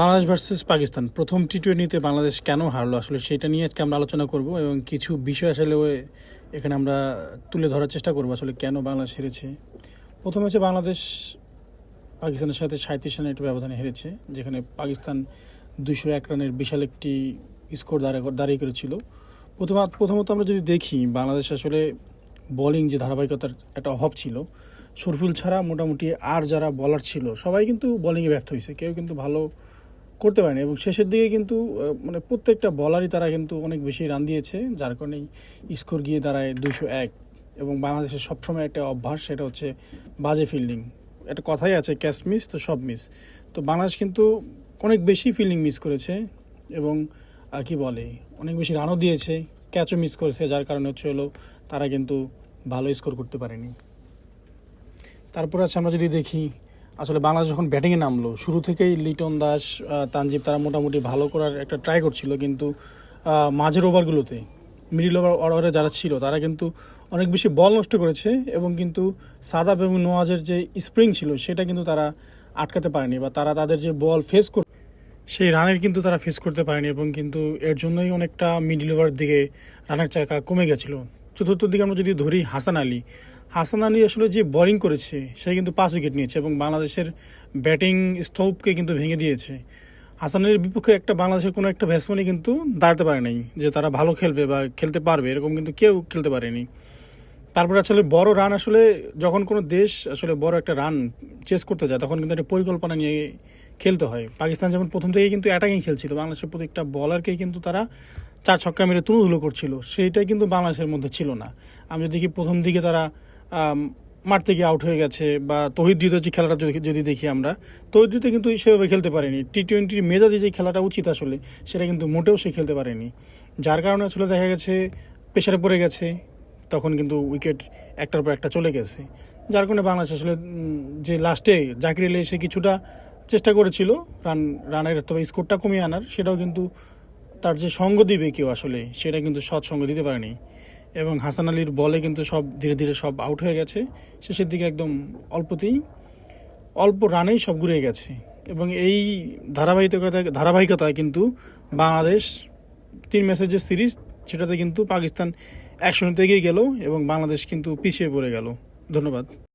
Bangladesh versus Pakistan. প্রথম টি টোয়েন্টিতে বাংলাদেশ কেন হারলো? আসলে সেটা নিয়ে আজকে আমরা আলোচনা করব এবং কিছু বিষয় আসলে এখানে আমরা তুলে ধরার চেষ্টা করব আসলে কেন বাংলাদেশ হেরেছে। প্রথম হচ্ছে বাংলাদেশ পাকিস্তানের সাথে সাঁত্রিশ রানের একটা ব্যবধানে হেরেছে, যেখানে পাকিস্তান দুশো এক রানের বিশাল একটি স্কোর দাঁড়া দাঁড়িয়ে করেছিল। প্রথম, প্রথমত আমরা যদি দেখি, বাংলাদেশ আসলে বোলিং যে ধারাবাহিকতার একটা অভাব ছিল শরফুল ছাড়া মোটামুটি আর যারা বলার ছিল, সবাই কিন্তু বোলিংয়ে ব্যর্থ হয়েছে। কেউ কিন্তু ভালো করতে পারেনি এবং শেষের দিকে কিন্তু মানে প্রত্যেকটা বলারই তারা কিন্তু অনেক বেশি রান দিয়েছে, যার কারণে স্কোর গিয়ে দাঁড়ায় দুশো এক এবং বাংলাদেশের সবসময় একটা অভ্যাস সেটা হচ্ছে বাজে ফিল্ডিং একটা কথাই আছে ক্যাচ মিস তো সব মিস তো বাংলাদেশ কিন্তু অনেক বেশি ফিল্ডিং মিস করেছে এবং কি বলে, অনেক বেশি রানও দিয়েছে ক্যাচও মিস করেছে, যার কারণে হচ্ছে হলো তারা কিন্তু ভালো স্কোর করতে পারেনি। তারপর আছে আমরা যদি দেখি আসলে বাংলাদেশ যখন ব্যাটিংয়ে নামলো, শুরু থেকেই লিটন দাস তানজিব তারা মোটামুটি ভালো করার একটা ট্রাই করছিল। কিন্তু মাঝের ওভারগুলোতে মিডিল ওভার অর্ডারে যারা ছিল, তারা কিন্তু অনেক বেশি বল নষ্ট করেছে এবং কিন্তু সাদাব এবং নোয়াজের যে স্প্রিং ছিল, সেটা কিন্তু তারা আটকাতে পারেনি বা তারা তাদের যে বল ফেস কর সেই রানের কিন্তু তারা ফেস করতে পারেনি এবং কিন্তু এর জন্যই অনেকটা মিডিল ওভার দিকে রানের চাকা কমে গেছিল। চতুর্থ দিকে আমরা যদি ধরি হাসান আলী হাসান আলী আসলে যে বোলিং করেছে, সে কিন্তু পাঁচ উইকেট নিয়েছে এবং বাংলাদেশের ব্যাটিং স্তূপকে কিন্তু ভেঙে দিয়েছে। হাসান আলীর বিপক্ষে একটা বাংলাদেশের কোনো একটা ব্যাটসম্যানই কিন্তু দাঁড়াতে পারে নাই, যে তারা ভালো খেলবে বা খেলতে পারবে, এরকম কিন্তু কেউ খেলতে পারেনি। তারপরে আসলে বড় রান আসলে যখন কোনো দেশ আসলে বড় একটা রান চেস করতে যায়, তখন কিন্তু একটা পরিকল্পনা নিয়ে খেলতে হয়। পাকিস্তান যেমন প্রথম থেকেই কিন্তু অ্যাটাকিং খেলছিল, বাংলাদেশের প্রত্যেকটা বলারকেই কিন্তু তারা চার ছক্কা মেরে তুলুধুলো করছিল, সেইটাই কিন্তু বাংলাদেশের মধ্যে ছিল না। আমি যদি দেখি প্রথম দিকে তারা মাঠ থেকে আউট হয়ে গেছে বা তহিদ যে খেলাটা যদি দেখি আমরা, তহিদ দ্বিতীয় কিন্তু সেভাবে খেলতে পারেনি। টি টোয়েন্টির মেজাজে যে খেলাটা উচিত আসলে, সেটা কিন্তু মোটেও সে খেলতে পারেনি। যার কারণে আসলে দেখা গেছে প্রেশারে পড়ে গেছে, তখন কিন্তু উইকেট একটার পর একটা চলে গেছে। যার কারণে বাংলাদেশ আসলে যে লাস্টে জাকির আলী এসে কিছুটা চেষ্টা করেছিল রান রানের তবে স্কোরটা কমিয়ে আনার, সেটাও কিন্তু তার যে সঙ্গ দিবে কেউ আসলে, সেটা কিন্তু সৎ সঙ্গ দিতে পারেনি। এবং হাসান আলীর বলে কিন্তু সব ধীরে ধীরে সব আউট হয়ে গেছে। শেষের দিকে একদম অল্পতেই, অল্প রানেই সব ঘুরে গেছে। এবং এই ধারাবাহিকতা ধারাবাহিকতায় কিন্তু বাংলাদেশ তিন ম্যাচের যে সিরিজ সেটাতে কিন্তু পাকিস্তান একশো এগিয়ে গেল এবং বাংলাদেশ কিন্তু পিছিয়ে পড়ে গেল। ধন্যবাদ।